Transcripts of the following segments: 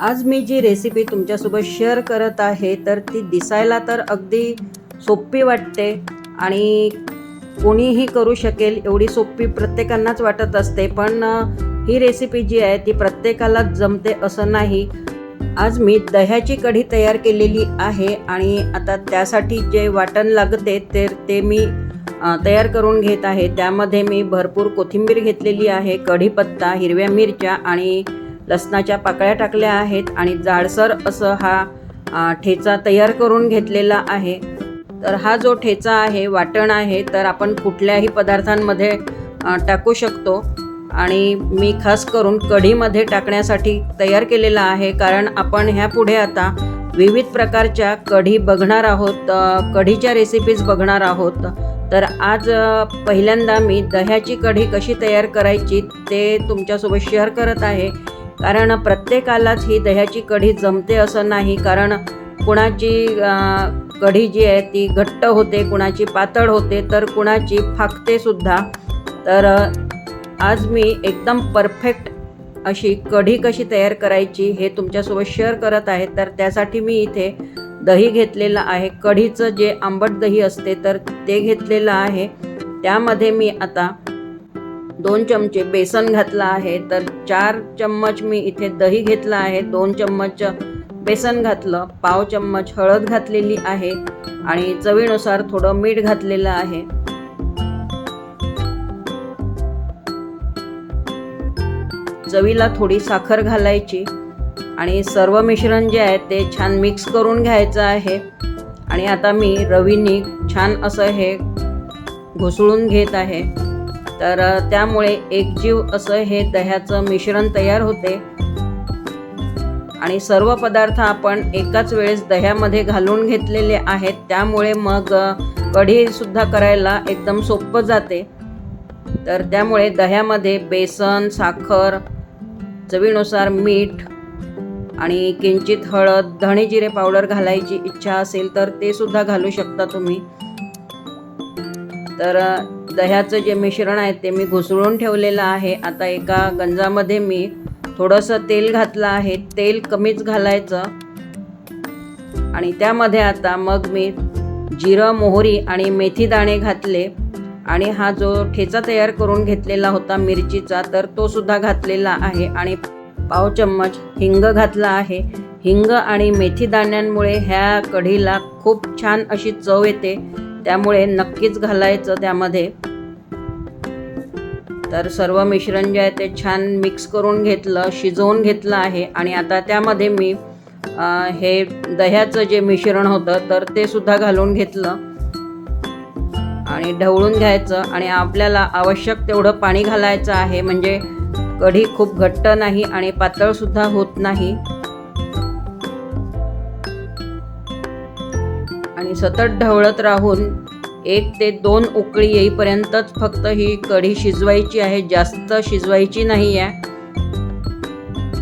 आज मी जी रेसिपी तुमच्यासोबत शेअर करत आहे तर ती दिसायला तर अगदी सोपी वाटते आणि कोणीही करू शकेल एवढी सोपी प्रत्येकांनाच वाटत असते. पण ही रेसिपी जी आहे ती प्रत्येकालाच जमते असं नाही. आज मी दह्याची कढी तयार केलेली आहे आणि आता त्यासाठी जे वाटण लागते तर ते मी तयार करून घेत आहे. त्यामध्ये मी भरपूर कोथिंबीर घेतलेली आहे कढीपत्ता हिरव्या मिरच्या आणि लसणाच्या पाकळ्या टाकल्या आहेत आणि जाडसर असं हा ठेचा तयार करून घेतलेला आहे. तर हा जो ठेचा आहे वाटण आहे तर आपण कुठल्याही पदार्थांमध्ये टाकू शकतो. आणि मी खास करून कढीमध्ये टाकण्यासाठी तयार केलेला आहे कारण आपण ह्या पुढे आता विविध प्रकारच्या कढी बघणार आहोत कढीच्या रेसिपीज बघणार आहोत. तर आज पहिल्यांदा मी दह्याची कढी कशी तयार करायची ते तुमच्यासोबत शेअर करत आहे. कारण प्रत्येकालाच ही दह्याची कढी जमते असं नाही. कारण कुणाची कढी जी आहे ती घट्ट होते कुणाची पातळ होते तर कुणाची फाकते सुद्धा. तर आज मी एकदम परफेक्ट अशी कढी कशी तयार करायची हे तुमच्यासोबत शेअर करत आहे. तर त्यासाठी मी इथे दही घेतलेलं आहे. कढीचं जे आंबट दही असते तर ते घेतलेलं आहे. त्यामध्ये मी आता दोन चमचे बेसन घातलं आहे तर चार चम्मच मी इथे दही घेतलं आहे दोन चम्मच बेसन घातलं पाव चम्मच हळद घातलेली आहे आणि चवीनुसार थोडं मीठ घातलेलं आहे. चवीला थोडी साखर घालायची आणि सर्व मिश्रण जे आहे ते छान मिक्स करून घ्यायचं आहे. आणि आता मी रवीनी छान असं हे घुसळून घेत आहे. तर त्यामुळे एकजीव असं हे दह्याचं मिश्रण तयार होते. आणि सर्व पदार्थ आपण एकाच वेळेस दह्यामध्ये घालून घेतलेले आहेत. त्यामुळे मग कढीसुद्धा करायला एकदम सोपं जाते. तर त्यामुळे दह्यामध्ये बेसन साखर चवीनुसार मीठ आणि किंचित हळद धणे जिरे पावडर घालायची इच्छा असेल तर ते सुद्धा घालू शकता तुम्ही. तर दह्याचं जे मिश्रण आहे ते मी घुसळून ठेवलेलं आहे. आता एका गंजामध्ये मी थोडंसं तेल घातलं आहे. तेल कमीच घालायचं. आणि त्यामध्ये आता मग मी जिरं मोहरी आणि मेथी दाणे घातले. आणि हा जो ठेचा तयार करून घेतलेला होता मिरचीचा तर तो सुद्धा घातलेला आहे. आणि पाव चम्मच हिंग घातला आहे. हिंग आणि मेथी दाण्यांमुळे ह्या कढीला खूप छान अशी चव येते. त्यामुळे नक्कीच घालायचं त्यामध्ये. तर सर्व मिश्रण जे आहे ते छान मिक्स करून घेतलं शिजवून घेतलं आहे. आणि आता त्यामध्ये मी हे दह्याचं जे मिश्रण होतं तर ते सुद्धा घालून घेतलं. आणि ढवळून घ्यायचं. आणि आपल्याला आवश्यक तेवढं पाणी घालायचं आहे. म्हणजे कढी खूप घट्ट नाही आणि पातळसुद्धा होत नाही. आणि सतत ढवळत राहून एक ते दोन उकळी येईपर्यंतच फक्त ही कढी शिजवायची आहे जास्त शिजवायची नाही आहे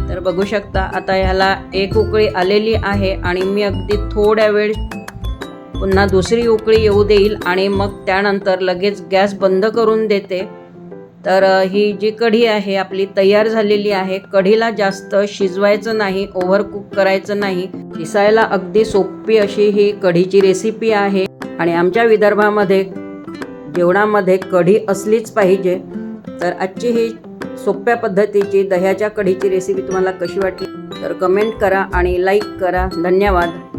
तर बघू शकता आता ह्याला एक उकळी आलेली आहे आणि मी अगदी थोड्या वेळ पुन्हा दुसरी उकळी येऊ देईल आणि मग त्यानंतर लगेच गॅस बंद करून देते. तर ही जी कढी आहे आपली तयार झालेली आहे कढीला जास्त शिजवायचं नाही ओव्हर कुक करायचं नाही. दिसायला अगदी सोपी अशी ही कढीची रेसिपी आहे. आणि आमच्या विदर्भामध्ये जेवणामध्ये कढी असलीच पाहिजे तर आजची ही सोप्या पद्धतीची दह्याच्या कढीची रेसिपी तुम्हाला कशी वाटली तर कमेंट करा आणि लाईक करा. धन्यवाद.